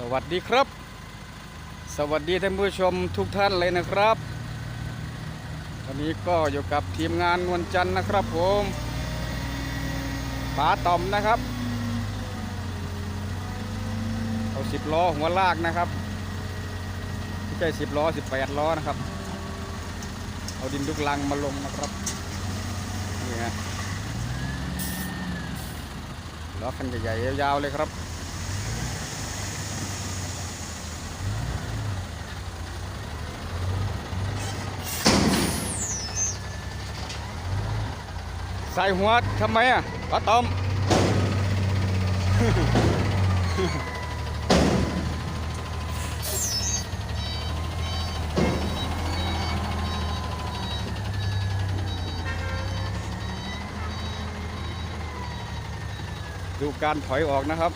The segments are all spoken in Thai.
สวัสดีครับ สวัสดีท่านผู้ชมทุกท่านเลยนะครับวันนี้ก็อยู่กับทีมงานนวลจันทร์นะครับผมป๋าต่อมนะครับเอาสิบล้อหัวลากนะครับไม่ใช่สิบล้อสิบแปดล้อนะครับ เอาดินดุกลังมาลงนะครับนี่ฮะล้อคันใหญ่ๆยาวๆเลยครับ ใส่หัวทำไมอะปลาตอมดูการถอยออกนะครับ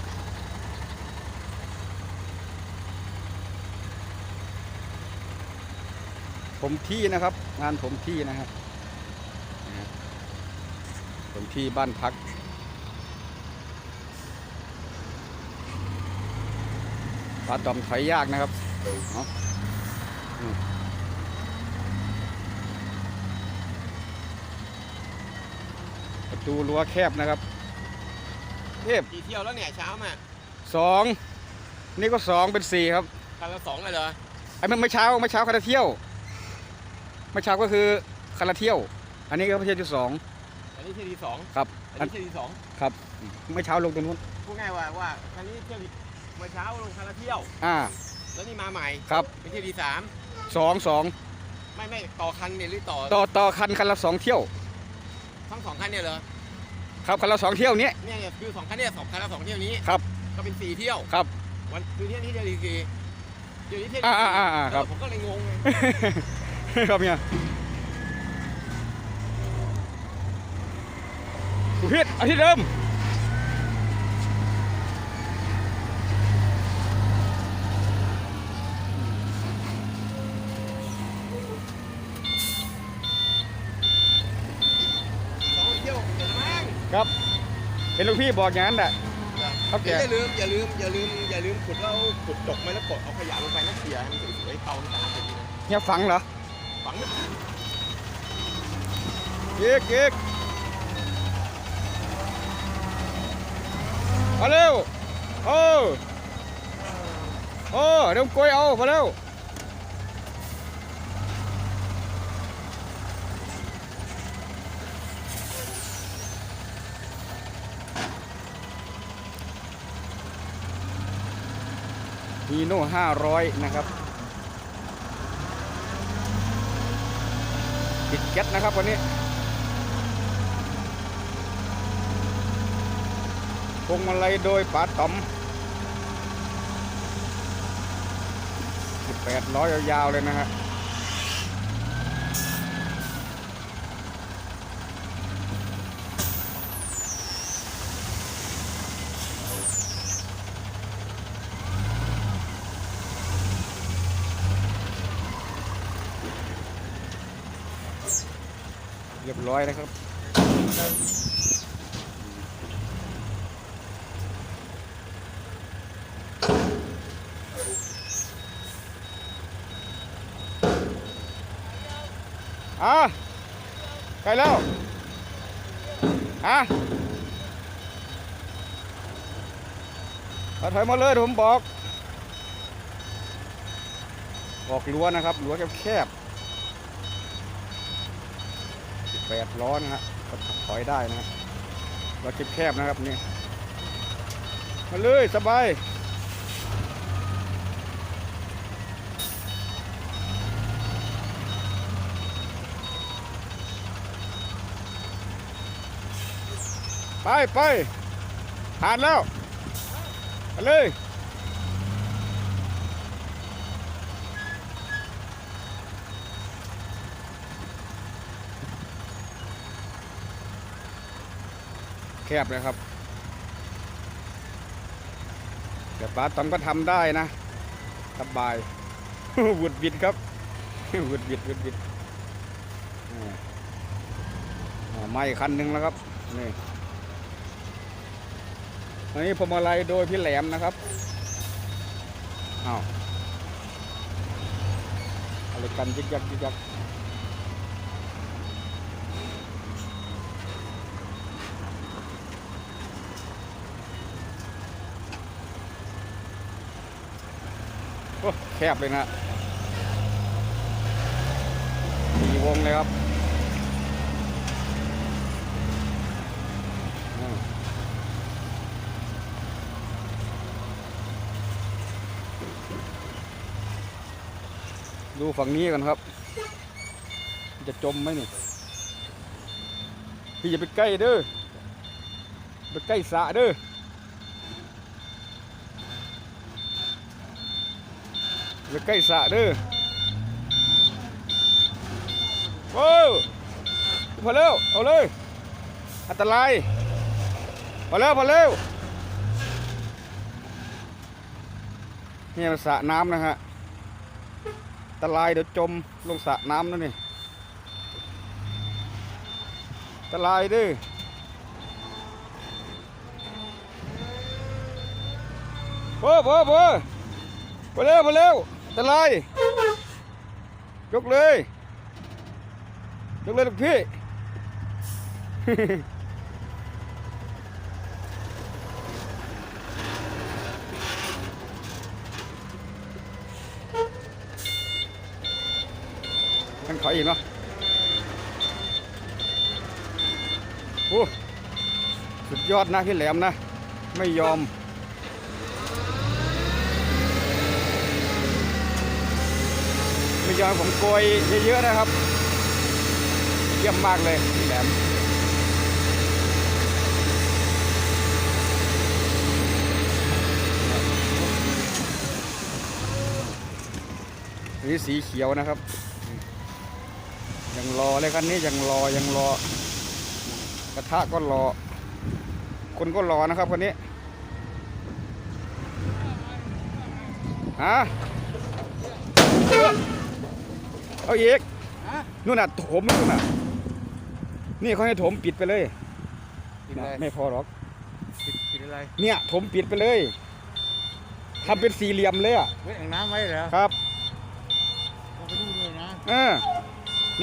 ผมที่นะครับ งานผมที่นะครับ ผมที่บ้านพัก ปลาตอมถอยยากนะครับเนาะอืมประตูรั้วแคบนะครับเทพกี่เที่ยวแล้วเนี่ยเช้ามาสองนี่ก็สองเป็นสี่ครับคันละสองเลยเหรอไอ้เมื่อเช้าเมื่อเช้าคาราเที่ยวเมื่อเช้าก็คือคาราเที่ยว อันนี้ก็ไม่ใช่ที่สอง อันนี้เที่ยวที่สองครับ อันนี้เที่ยวที่สองครับเมื่อเช้าลงตรงนู้นพูดง่ายว่าว่าคันนี้เที่ยวที่เมื่อเช้าลงคันละเที่ยว อ่า แล้วนี่มาใหม่ครับเป็นเที่ยวที่สามสองสองไม่ไม่ต่อคันเนี่ยหรือต่อต่อต่อคันคันละสองเที่ยว ทั้งสองคันเนี่ยเหรอครับคันละสองเที่ยวนี้เนี่ยเนี่ยคือสองคันเนี่ยสองคันละสองเที่ยวนี้ครับก็เป็นสี่เที่ยวครับ วันคือเที่ยวนี้เที่ยวที่สี่เที่ยวนี้เที่ยวอ่าที่อ่าสี่อ่าครับเออผมก็เลยงงไงครับเนี่ย สุพิษเอาที่เดิมสองเที่ยวเดี๋ยวนะมั้งครับเห็นลูกพี่บอกอย่างนั้นแหละครับแกอย่าลืมอย่าลืมอย่าลืมอย่าลืมขุดแล้วขุดจกไว้แล้วกดเอาขยะลงไปแล้วเขี่ยให้มันสวยๆเตาสะอาดอย่างนี้นะเนี่ยฝังเหรอฝังไว้เก๊กเก๊ก มาเร็วโอ้โอ้เดี๋ยวกล้วยเอามาเร็วฮีโน่ห้าร้อยนะครับปิดแก๊สนะครับวันนี้ พวงมาลัยโดยป๋าต๋อม18ล้อยาวๆเลยนะฮะเรียบร้อยนะครับ อะไปแล้วอะถอยมาเลยผมบอก บอกรั้วนะครับรั้วแคบๆแปดล้อนะฮะก็ถอยได้นะฮะรั้วแคบๆนะครับนี่มาเลยสบาย ไปไปผ่านแล้วไปเลยแคบเลยครับแต่ป้าตอมก็ทำได้นะสบายหวุดบิดครับหวุดบิดหวุดบิดอ่อ่าไม่คันหนึ่งแล้วครับนี่ อันนี้พมาลัยโดยพี่แหลมนะครับอ้าวอะไรกันยึกยักยึกยักโอ้แคบเลยนะมีวงเลยครับ ดูฝั่งนี้กันครับ จะจมไหมนี่ พี่อย่าไปใกล้เด้อไปใกล้สะเด้อไปใกล้สะเด้อโอ้พอเร็วเอาเลย อันตรายพอเร็วพอเร็วนี่มันสระน้ำนะฮะ ตรายเดี๋ยวจมลงสระน้ำนั่นนี่ตรายเดิโอ้โหโอ้ไปเร็วไปเร็วตรายยกเลยยกเลยลูกพี่ อยอีกเนาะโอ้สุดยอดนะพี่แหลมนะ ไม่ยอม ไม่ยอมผมโกยเยอะๆนะครับ เยี่ยมมากเลยพี่แหลมนี่สีเขียวนะครับ ยังรอเลยคันนี้ยังรอยังรอกระทะก็รอ คนก็รอนะครับคนนี้ฮะเอาอีกนู่นน่ะถมนู่นน่ะ นี่เขาให้ถมปิดไปเลยกินอะไรไม่พอหรอกกินกินอะไรเนี่ยถมปิดไปเลยทำเป็นสี่เหลี่ยมเลยอะเว้นอ่างน้ำไว้เหรอครับเราไปดูเลยนะเออ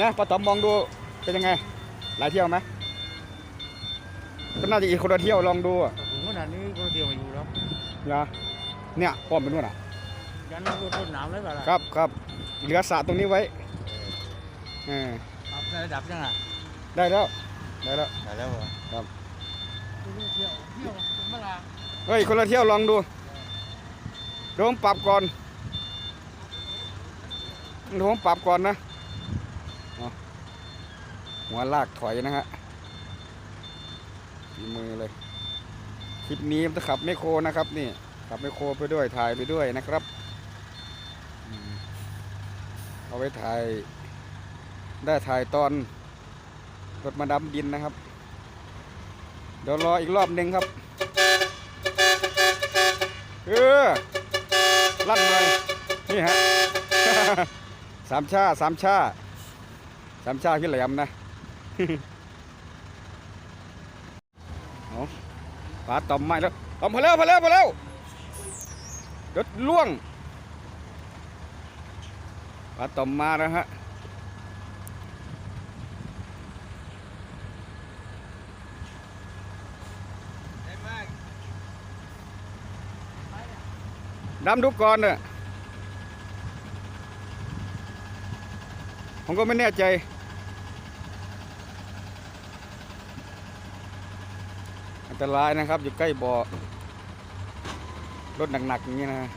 นะป้าต๋อมมองดูเป็นยังไง หลายเที่ยวไหมก็น่าจะอีกคนละเที่ยวลองดูอะถึงขนาดนี้ก็เที่ยวมาอยู่แล้วอย่าเนี่ยป้อมไปนู่นอะ ยันเราต้นหนาวเลยเปล่าล่ะครับครับเหลือสระตรงนี้ไว้เออครับได้ระดับยังอะได้แล้วได้แล้ว ได้แล้วเหรอครับ เที่ยวเที่ยวเมื่อไหร่เฮ้ยคนละเที่ยวลองดูเดี๋ยวผมปรับก่อนเดี๋ยวผมปรับก่อนนะเอา หัวลากถอยนะฮะฝีมือเลย คลิปนี้จะขับไมโครนะครับนี่ขับไมโครไปด้วยถ่ายไปด้วยนะครับ เอาไว้ถ่าย ได้ถ่ายตอนรถมาดำดินนะครับ เดี๋ยวรออีกรอบหนึ่งครับ เออลั่นหน่อยนี่ฮะสามชาสามชาสามชาพี่แหลมนะ เอาปลาต่อมไม้แล้วต่อมพอแล้วพอแล้วพอแล้วเดี๋ยวล่วงปลาต่อมมาแล้วฮะดำดูก่อนเนอะผมก็ไม่แน่ใจ อันตรายนะครับอยู่ใกล้บ่อรถหนักๆอย่างนี้นะ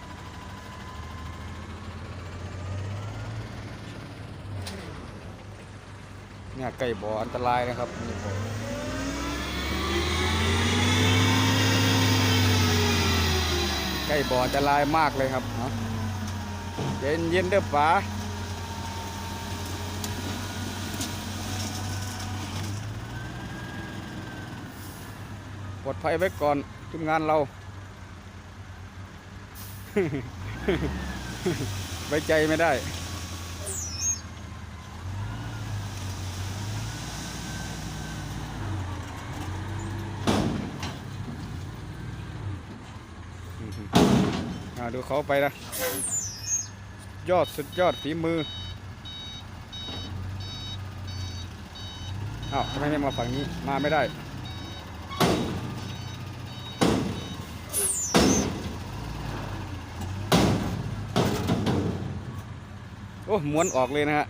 เนี่ยใกล้บ่ออันตรายนะครับนี่บ่อใกล้บ่ออันตรายมากเลยครับเย็นเย็นเด้อป๋า ปลอดภัยไว้ก่อนทีมงานเรา ไว้ใจไม่ได้ ดูเขาไปนะ ยอดสุดยอดฝีมืออ้าวทำไมไม่มาฝั่งนี้มาไม่ได้ อ้ม้วนออกเลยนะฮะ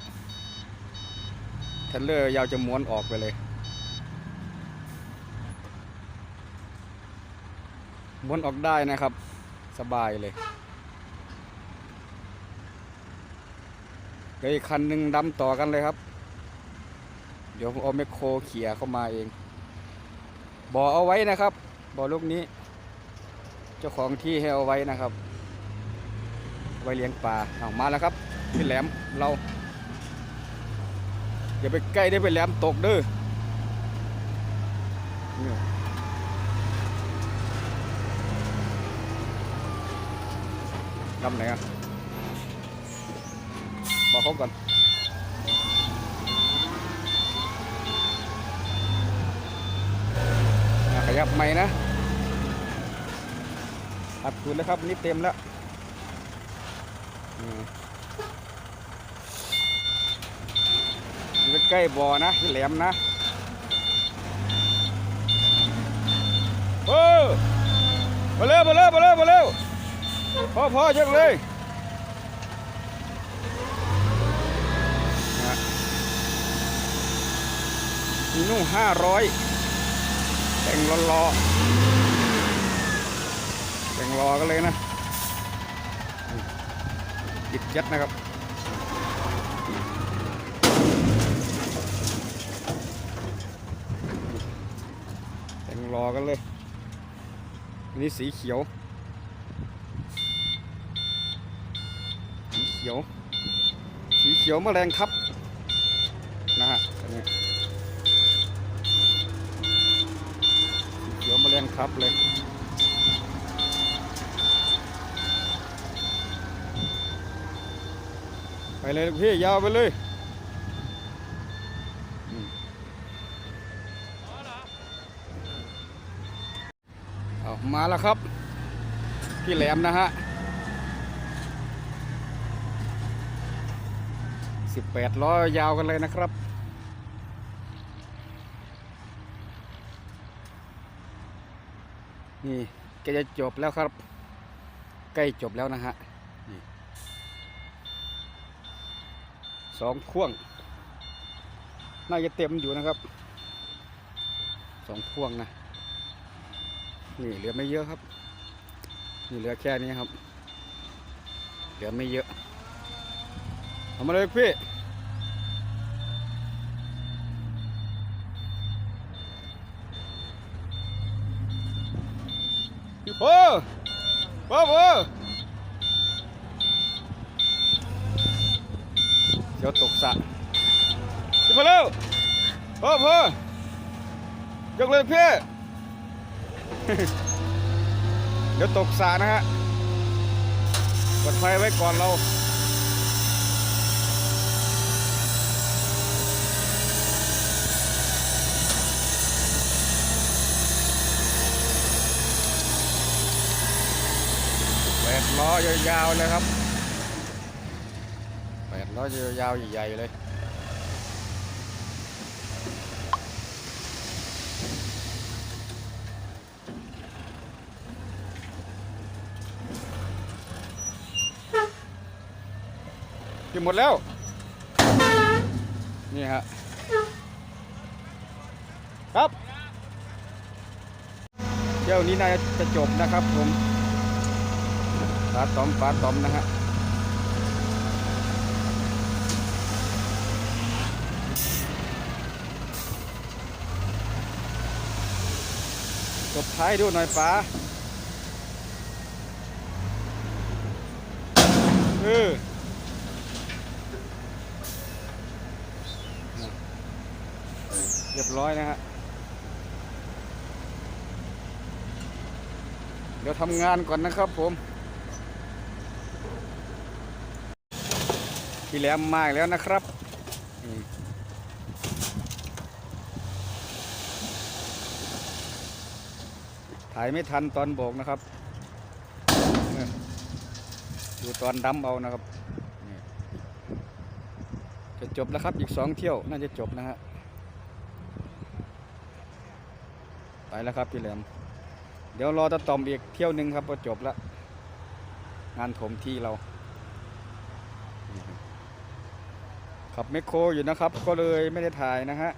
เทรลเลอร์ยาวจะม้วนออกไปเลย ม้วนออกได้นะครับ สบายเลยเดี๋ยวอีกคันหนึ่งดำต่อกันเลยครับ เดี๋ยวผมเอาแมคโครเขี่ยเข้ามาเอง บ่อเอาไว้นะครับ บ่อลูกนี้ เจ้าของที่ให้เอาไว้นะครับ ไว้เลี้ยงปลาเอามาแล้วครับ พี่แหลมเรา อย่าไปใกล้ได้ไปแหลมตกเด้อนี่ลำไหนอะบอกเขาก่อนะขยับใหม่นะอัดคุณแล้วครับนี่เต็มแล้วอืมอยู่ ใกล้บ่อนะแหลมนะเออมาเร็วมาเร็วมาเร็วมาเร็วพอพอจังเลยนะมีนู่นห้าร้อยแต่งรอรอแต่งรอกันเลยนะยิดยัดนะครับ แต่ง รอกันเลย อันนี้สีเขียว สีเขียว สีเขียวแมลงทับ นะฮะอันนี้เดี๋ยวแมาแรงทับเลยไปเลยลูกพี่ยาวไปเลยอืมเอา มาแล้วครับ พี่แหลมนะฮะสิบแปดล้อยาวกันเลยนะครับ นี่แกจะจบแล้วครับ ใกล้จบแล้วนะฮะสองพ่วง น่าจะเต็มอยู่นะครับสองพ่วงนะ นี่เหลือไม่เยอะครับ นี่เหลือแค่นี้ครับ เหลือไม่เยอะเอามาเลยพี่พี่พ่อพ่อพ่อเดี๋ยวตกสะพี่พ่อเร็วพ่อพ่อยกเลยพี่ เดี๋ยวตกสระนะฮะกดไฟไว้ก่อนเราแปดล้อยาวๆเลยครับแปดล้อยาวๆใหญ่ๆเลย กินหมดแล้ว นี่ฮะ ครับเที่ยวนี้น่าจะจบนะครับผมปลาตอมปลาตอมนะฮะจบท้ายดูหน่อยปลาเออ เรียบร้อยนะฮะเดี๋ยวทำงานก่อนนะครับผมพี่แหลมมากแล้วนะครับถ่ายไม่ทันตอนโบกนะครับออดูตอนดำเอานะครับจะจบแล้วครับอีกสองเที่ยวน่าจะจบนะฮะ ไปแล้วครับพี่แหลมเดี๋ยวรอตะต่อมอีกเที่ยวหนึ่งครับพอจบแล้วงานถมที่เราขับแมคโครอยู่นะครับ ก็เลยไม่ได้ถ่ายนะฮะ